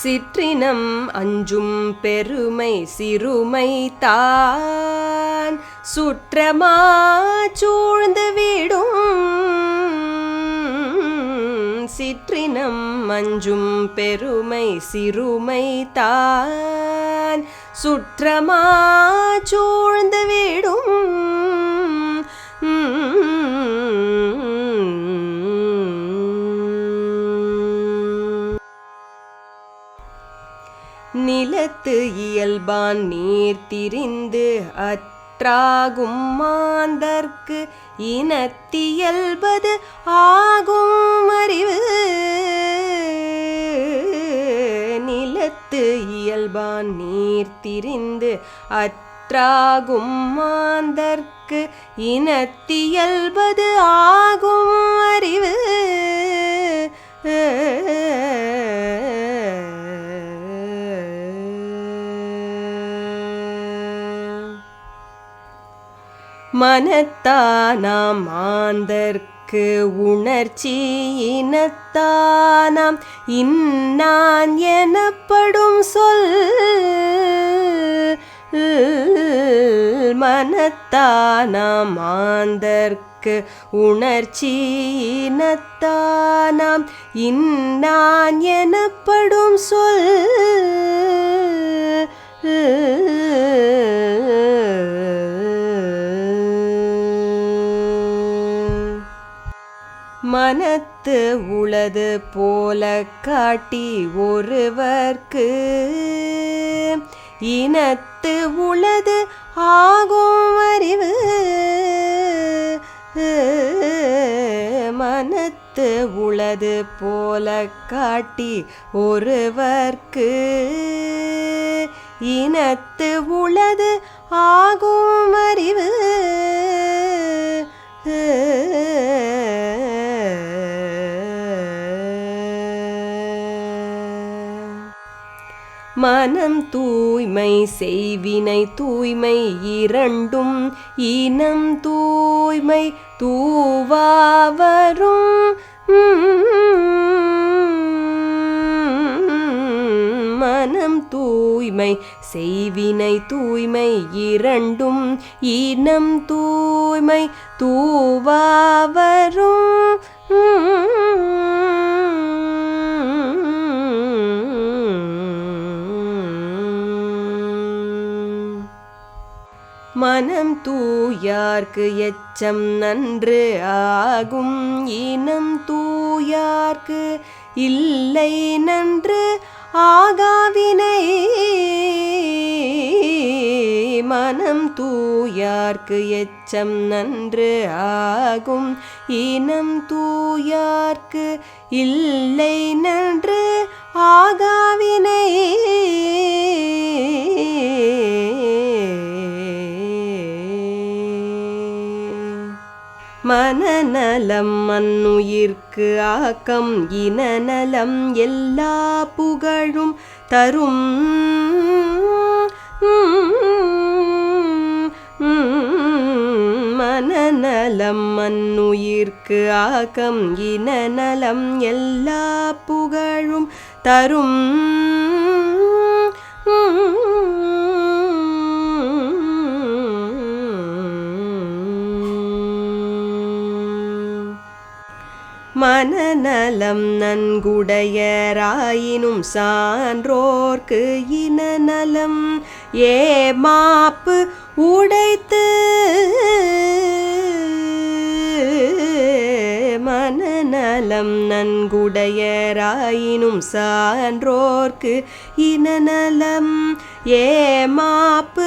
சிற்றினம் அஞ்சும் பெருமை சிறுமை தான். சுற்றமா சூழ்ந்து விடும் சிற்றினம் அஞ்சும் பெருமை சிறுமை தான். சுற்றமா சூழ்ந்து விடும் நிலத்து இயல்பான் நீர் திரிந்து அற்றாகும் மாந்தர்க்கு இனத்தியல்பது ஆகும் அறிவு. நிலத்து இயல்பான் நீர் திரிந்து அற்றாகும் மாந்தர்க்கு இனத்தியல்பது ஆகும் அறிவு. மனத்தானாம் மாந்தர்க்கு உணர்ச்சி இனத்தானாம். இன்னான் எனப்படும் சொல் மனத்தானாம் மாந்தர்க்கு உணர்ச்சி இனத்தானாம். இன்னான் எனப்படும் சொல் மனத்து உளது போல காட்டி ஒருவர்க்கு இனத்து உளது ஆகும் அறிவு. மனத்து உளது போல காட்டி ஒருவர்க்கு இனத்து உளது ஆகும் அறிவு. மனம் தூய்மை செய்வினை தூய்மை இரண்டும் இனம் தூய்மை தூவாவரும் மனம் தூய்மை செய்வினை தூய்மை இரண்டும் இனம் தூய்மை தூவாவரும் மனம் தூயார்க்கு எச்சம் நன்று ஆகும். இனம் தூயார்க்கு இல்லை நன்று ஆகாவினை. மனம் தூயார்க்கு எச்சம் நன்று ஆகும். இனம் தூயார்க்கு இல்லை நன்று ஆகாவினை. மனநலம் மண்ணுயிர்க்கு ஆக்கம் இனநலம் எல்லா புகழும் தரும். மனநலம் மண்ணுயிர்க்கு ஆக்கம் இனநலம் எல்லா புகழும் தரும். மனநலம் நன்குடையராயினும் சான்றோர்க்கு இனநலம் ஏமாப்பு உடைத்து மனநலம் நன்குடையராயினும் சான்றோர்க்கு இனநலம் ஏமாப்பு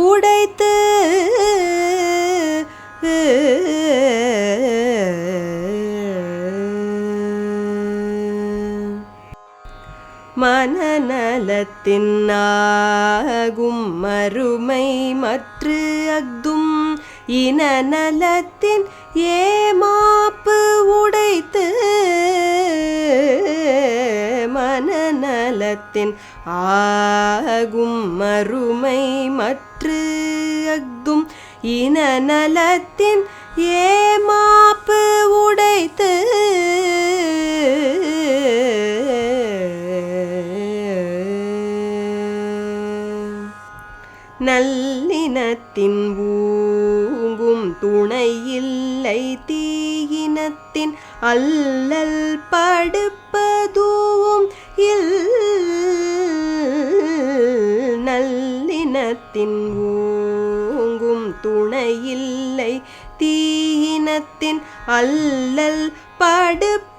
உடைத்து மனநலத்தின்னாகும் மறுமை மற்று அக்தும் இனநலத்தின் ஏமாப்பு உடைத்து மனநலத்தின் ஆகும் மறுமை மற்று அக்தும் இனநலத்தின் ஏமாப்பு நல்லினத்தின் ஊங்கும் துணை இல்லை தீயினத்தின் அல்லல் படுப்பதூவும் இல் நல்லினத்தின் ஊங்கும் துணை இல்லை தீயினத்தின் அல்லல் படுப்ப